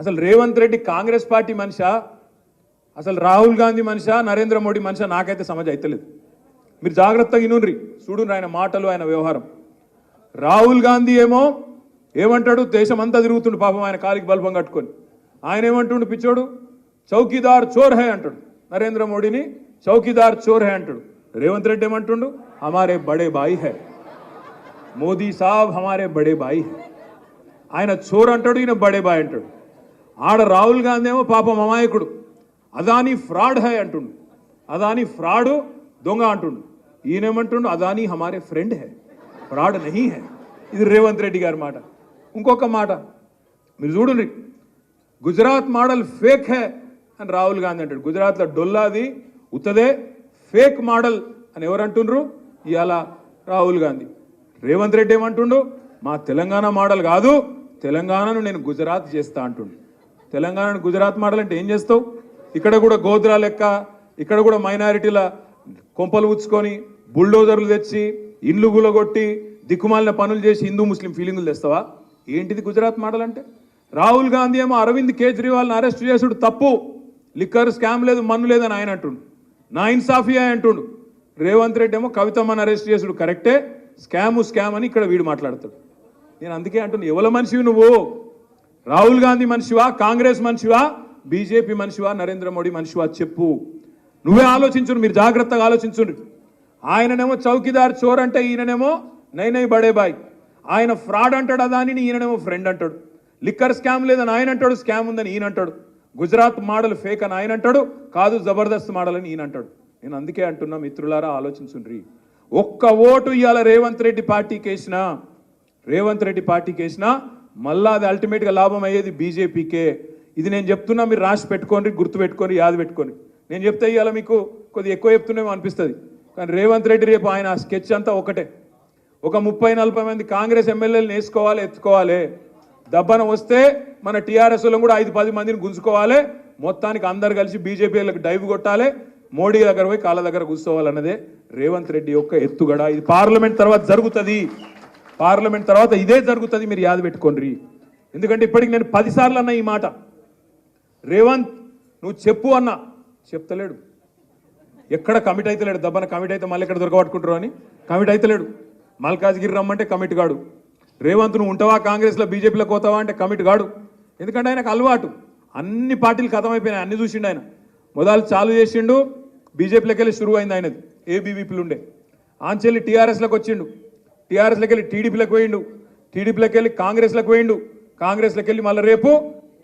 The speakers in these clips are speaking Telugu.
అసలు రేవంత్ రెడ్డి కాంగ్రెస్ పార్టీ మనిషా? అసలు రాహుల్ గాంధీ మనిషా? నరేంద్ర మోడీ మనిషా? నాకైతే సమజ్ అయితలేదు. మీరు జాగ్రత్తగా ఇనుండ్రి. చూడుండ్రి ఆయన మాటలు ఆయన వ్యవహారం. రాహుల్ గాంధీ ఏమో ఏమంటాడు? దేశం అంతా తిరుగుతుండు పాపం ఆయన కాలికి బల్బం కట్టుకొని. ఆయన ఏమంటుండు పిచ్చోడు? చౌకీదార్ చోర్ హై అంటాడు. నరేంద్ర మోడీని చౌకీదార్ చోర్ హై అంటాడు. రేవంత్ రెడ్డి ఏమంటుండు? హమారే బడే బాయి హై. మోదీ సాబ్ హమారే బడే బాయి హే. ఆయన చోర్ అంటాడు ఈయన బడే బాయ్ అంటాడు. ఆడ రాహుల్ గాంధీ ఏమో పాపం అమాయకుడు. అదాని ఫ్రాడ్ హై అంటుండు. అదాని ఫ్రాడు దొంగ అంటుండు. ఈయనేమంటుండు? అదాని హమారే ఫ్రెండ్ హై. ఫ్రాడ్ నహీ హై. ఇది రేవంత్ రెడ్డి గారి మాట. ఇంకొక మాట. మీరు చూడండి. గుజరాత్ మోడల్ ఫేక్ హే అని రాహుల్ గాంధీ అంటాడు. గుజరాత్లో డొల్లాది ఉత్తదే ఫేక్ మోడల్ అని ఎవరు అంటుండ్రు? ఇవాళ రాహుల్ గాంధీ. రేవంత్ రెడ్డి ఏమంటుండు? మా తెలంగాణ మోడల్ కాదు తెలంగాణను నేను గుజరాత్ చేస్తా అంటుండు. తెలంగాణను గుజరాత్ మోడల్ అంటే ఏం చేస్తావు? ఇక్కడ కూడా గోద్రా లెక్క ఇక్కడ కూడా మైనారిటీల కొంపలు ఉచ్చుకొని బుల్డోజర్లు తెచ్చి ఇండ్లు గులగొట్టి దిక్కుమాలిన పనులు చేసి హిందూ ముస్లిం ఫీలింగులు తెస్తావా? ఏంటిది గుజరాత్ మోడల్ అంటే రాహుల్ గాంధీ ఏమో అరవింద్ కేజ్రీవాల్ని అరెస్ట్ చేసుడు తప్పు. లిక్కర్ స్కామ్ లేదు మన్ను లేదని ఆయన అంటుండు. నా ఇన్సాఫియా అంటుండు. రేవంత్ రెడ్డి ఏమో కవితమ్మని అరెస్ట్ చేసుడు కరెక్టే. స్కాము స్కామ్ అని ఇక్కడ వీడు మాట్లాడతాడు. నేను అందుకే అంటున్నా ఎవల మనిషివి నువ్వు? రాహుల్ గాంధీ మనిషివా? కాంగ్రెస్ మనిషివా? బీజేపీ మనిషివా? నరేంద్ర మోడీ మనిషివా? చెప్పు. నువ్వే ఆలోచించుడు మీరు జాగ్రత్తగా ఆలోచించుండ్రి ఆయననేమో చౌకీదార్ చోర్ అంటే ఈయననేమో నై బడే బాయ్. ఆయన ఫ్రాడ్ అంటాడు అదాని ఈయననేమో ఫ్రెండ్ అంటాడు. లిక్కర్ స్కామ్ లేదని ఆయన అంటాడు స్కామ్ ఉందని ఈయన అంటాడు. గుజరాత్ మోడల్ ఫేక్ అని ఆయన అంటాడు కాదు జబర్దస్త్ మోడల్ అని ఈయన అంటాడు. నేను అందుకే అంటున్నా మిత్రులారా ఆలోచించుండ్రి. ఒక్క ఓటు ఇవాళ రేవంత్ రెడ్డి పార్టీకి వేసిన రేవంత్ రెడ్డి పార్టీకి వేసినా మళ్ళీ అది అల్టిమేట్గా లాభం అయ్యేది బీజేపీకే. ఇది నేను చెప్తున్నా మీరు రాసి పెట్టుకోండి గుర్తు పెట్టుకొని యాద పెట్టుకొని నేను చెప్తే ఇవాళ మీకు కొద్దిగా ఎక్కువ చెప్తున్నామో అనిపిస్తుంది. కానీ రేవంత్ రెడ్డి రేపు ఆయన స్కెచ్ అంతా ఒకటే. ఒక ముప్పై నలభై మంది కాంగ్రెస్ ఎమ్మెల్యేలు వేసుకోవాలి ఎత్తుకోవాలి. దబ్బన వస్తే మన టీఆర్ఎస్లో కూడా ఐదు పది మందిని గుంజుకోవాలి. మొత్తానికి అందరు కలిసి బీజేపీలకు డైవ్ కొట్టాలి. మోడీ దగ్గర పోయి కాళ్ళ దగ్గర కూర్చోవాలన్నదే రేవంత్ రెడ్డి యొక్క ఎత్తుగడ. ఇది పార్లమెంట్ తర్వాత జరుగుతుంది. పార్లమెంట్ తర్వాత ఇదే జరుగుతుంది మీరు యాద పెట్టుకోండి. ఎందుకంటే ఇప్పటికి నేను పదిసార్లు అన్న ఈ మాట. రేవంత్ నువ్వు చెప్పు అన్నా. చెప్తలేడు. ఎక్కడ కమిట్ అయితలేడు దబ్బన కమిట్ అయితే మళ్ళీ ఎక్కడ దొరకబట్టుకుంటారు అని కమిట్ అయితలేడు మల్కాజ్గిరి రమ్మంటే కమిట్ కాడు. రేవంత్ నువ్వు ఉంటావా కాంగ్రెస్లో బీజేపీలో పోతావా అంటే కమిట్ కాడు. ఎందుకంటే ఆయనకు అలవాటు. అన్ని పార్టీలు ఖతమైపోయినాయి అన్ని చూసిండు ఆయన. మొదలు చాలు చేసిండు బీజేపీలోకి వెళ్ళి షురువు అయింది ఆయనది ఏబీవీపీలు ఉండే. ఆంచెల్లి టీఆర్ఎస్లోకి వచ్చిండు. టీఆర్ఎస్లోకి వెళ్ళి టీడీపీలోకి పోయిండు. టీడీపీలోకి వెళ్ళి కాంగ్రెస్లోకి పోయిండు. కాంగ్రెస్లోకి వెళ్ళి మళ్ళీ రేపు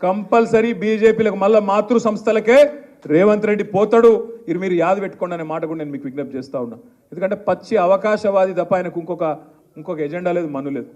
కంపల్సరీ బీజేపీలకు మళ్ళీ మాతృ సంస్థలకే రేవంత్ రెడ్డి పోతాడు. ఇది మీరు యాద పెట్టుకోండి అనే మాట కూడా నేను మీకు విజ్ఞప్తి చేస్తా ఉన్నా. ఎందుకంటే పచ్చి అవకాశవాది తప్ప ఆయనకు ఇంకొక ఇంకొక ఎజెండా లేదు మను లేదు.